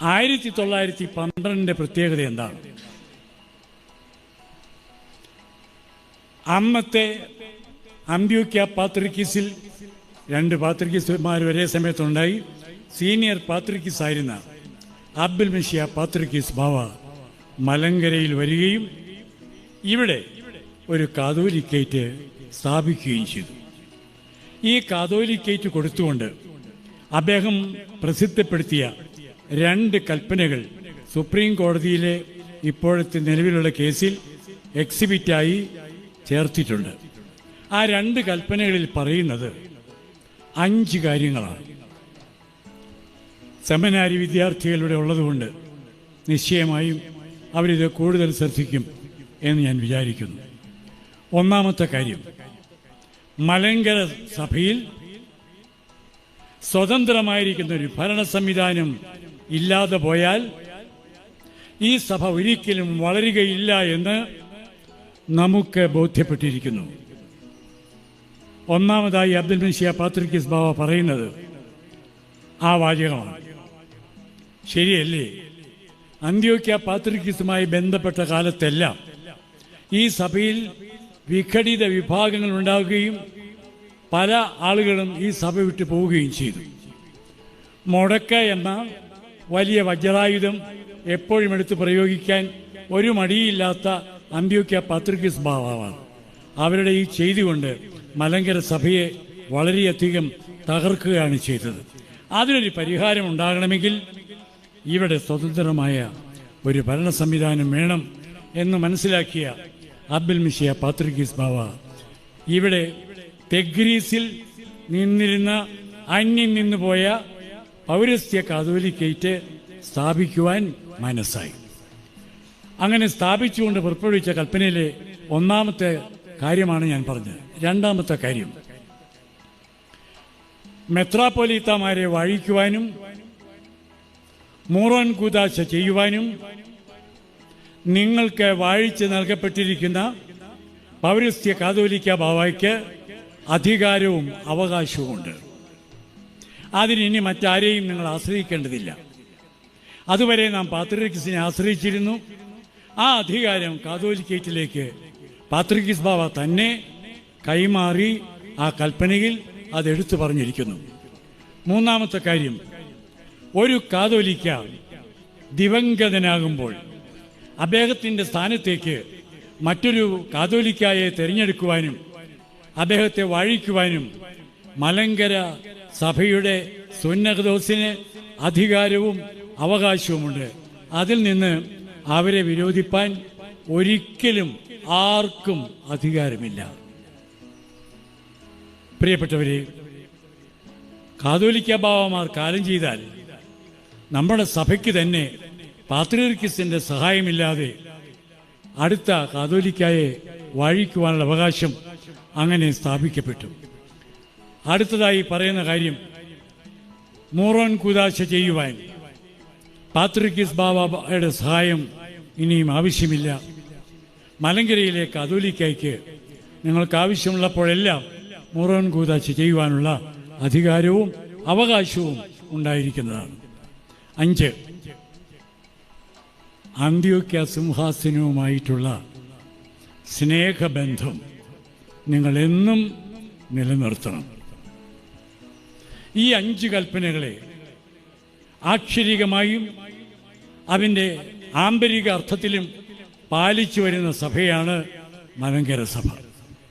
ആയിരത്തി തൊള്ളായിരത്തി പന്ത്രണ്ടിന്റെ പ്രത്യേകത എന്താണ്? അന്നത്തെ അന്ത്യോക്യ പാത്രിക്കീസിൽ രണ്ട് പാത്രിക്കീസുമാർ ഒരേ സമയത്തുണ്ടായി. സീനിയർ പാത്രിക്കീസ് ആയിരുന്ന അബ്ദുൽ മിഷിയ പാത്രിക്കീസ് ബാവ മലങ്കരയിൽ വരികയും ഇവിടെ ഒരു കാതോലിക്കേറ്റ് സ്ഥാപിക്കുകയും ചെയ്തു. ഈ കാതോലിക്കേറ്റ് കൊടുത്തുകൊണ്ട് അദ്ദേഹം പ്രസിദ്ധപ്പെടുത്തിയ രണ്ട് കൽപ്പനകൾ സുപ്രീം കോടതിയിലെ ഇപ്പോഴത്തെ നിലവിലുള്ള കേസിൽ എക്സിബിറ്റായി ചേർത്തിട്ടുണ്ട്. ആ രണ്ട് കൽപ്പനകളിൽ പറയുന്നത് അഞ്ച് കാര്യങ്ങളാണ്. സെമിനാരി വിദ്യാർത്ഥികളുടെ ഉള്ളതുകൊണ്ട് നിശ്ചയമായും അവരിത് കൂടുതൽ ശ്രദ്ധിക്കും എന്ന് ഞാൻ വിചാരിക്കുന്നു. ഒന്നാമത്തെ കാര്യം മലങ്കര സഭയിൽ സ്വതന്ത്രമായിരിക്കുന്ന ഒരു ഭരണ സംവിധാനം ഇല്ലാതെ പോയാൽ ഈ സഭ ഒരിക്കലും വളരുകയില്ല എന്ന് നമുക്ക് ബോധ്യപ്പെട്ടിരിക്കുന്നു. ഒന്നാമതായി അബ്ദുൽ മിഷിയ പാത്രിക്കിസ് ബാബ പറയുന്നത് ആ വാചകമാണ്. ശരിയല്ലേ? അന്ത്യോക്യ പാത്രിക്കിസുമായി ബന്ധപ്പെട്ട കാലത്തെല്ലാം ഈ സഭയിൽ വിഘടിത വിഭാഗങ്ങൾ ഉണ്ടാവുകയും പല ആളുകളും ഈ സഭ വിട്ടു പോവുകയും ചെയ്തു. മുടക്ക എന്ന വലിയ വജ്രായുധം എപ്പോഴും എടുത്ത് പ്രയോഗിക്കാൻ ഒരു മടിയില്ലാത്ത അന്ത്യോക്യ പത്രികിസ് ഭാവമാണ് അവരുടെ ഈ ചെയ്തി കൊണ്ട് മലങ്കര സഭയെ വളരെയധികം തകർക്കുകയാണ് ചെയ്തത്. അതിനൊരു പരിഹാരം ഉണ്ടാകണമെങ്കിൽ ഇവിടെ സ്വതന്ത്രമായ ഒരു ഭരണ സംവിധാനം വേണം എന്ന് മനസ്സിലാക്കിയ അബ്ദുൽ മിഷിയ പാത്രികീസ് ബാവ ഇവിടെ തെഗ്രീസിൽ നിന്നിരുന്ന അന്യം നിന്നുപോയ പൗരസ്ത്യ കാതോലിക്കേറ്റ് സ്ഥാപിക്കുവാൻ മനസ്സായി. അങ്ങനെ സ്ഥാപിച്ചുകൊണ്ട് പുറപ്പെടുവിച്ച കൽപ്പനയിലെ ഒന്നാമത്തെ കാര്യമാണ് ഞാൻ പറഞ്ഞത്. രണ്ടാമത്തെ കാര്യം മെത്രാപ്പൊലീത്തമാരെ വാഴിക്കുവാനും മൂറോൻ കൂതാശ ചെയ്യുവാനും നിങ്ങൾക്ക് വാഴിച്ച് നൽകപ്പെട്ടിരിക്കുന്ന പൗരസ്ത്യ കാതോലിക്ക ബാവായ്ക്ക് അധികാരവും അവകാശവുമുണ്ട്. അതിന് മറ്റാരെയും നിങ്ങൾ ആശ്രയിക്കേണ്ടതില്ല. അതുവരെ നാം പാത്രിക്കിസിനെ ആശ്രയിച്ചിരുന്നു. ആ അധികാരം കാതോലിക്കേറ്റിലേക്ക് പാത്രിക്കിസ് ബാബ തന്നെ കൈമാറി ആ കൽപ്പനയിൽ അത് എടുത്തു പറഞ്ഞിരിക്കുന്നു. മൂന്നാമത്തെ കാര്യം ഒരു കാതോലിക്ക ദിവംഗതനാകുമ്പോൾ അദ്ദേഹത്തിന്റെ സ്ഥാനത്തേക്ക് മറ്റൊരു കാതോലിക്കായെ തിരഞ്ഞെടുക്കുവാനും അദ്ദേഹത്തെ വാഴിക്കുവാനും മലങ്കര സഭയുടെ സുന്നഹദോസിന് അധികാരവും അവകാശവുമുണ്ട്. അതിൽ നിന്ന് അവരെ വിരോധിപ്പാൻ ഒരിക്കലും ആർക്കും അധികാരമില്ല. പ്രിയപ്പെട്ടവരെ കാതോലിക്ക ബാവമാർ കാലം ചെയ്താൽ നമ്മുടെ സഭയ്ക്ക് തന്നെ പാത്രീർക്കിസിന്റെ സഹായമില്ലാതെ അടുത്ത കാതോലിക്കായെ വാഴിക്കുവാനുള്ള അവകാശം അങ്ങനെ സ്ഥാപിക്കപ്പെട്ടു. അടുത്തതായി പറയുന്ന കാര്യം മൂറോൻ കുദാശ ചെയ്യുവാൻ. പാത്രിക്കിസ് ബാബയുടെ സഹായം ഇനിയും ആവശ്യമില്ല. മലങ്കരയിലെ കതോലിക്കയ്ക്ക് നിങ്ങൾക്ക് ആവശ്യമുള്ളപ്പോഴെല്ലാം മൂറോൻ കൂതാശ ചെയ്യുവാനുള്ള അധികാരവും അവകാശവും ഉണ്ടായിരിക്കുന്നതാണ്. അഞ്ച് അന്ത്യോക്യ സിംഹാസനവുമായിട്ടുള്ള സ്നേഹബന്ധം നിങ്ങൾ എന്നും നിലനിർത്തണം. ഈ അഞ്ച് കൽപ്പനകളെ ആക്ഷരികമായും അതിന്റെ ആന്തരിക അർത്ഥത്തിലും പാലിച്ചു വരുന്ന സഭയാണ് മലങ്കര സഭ.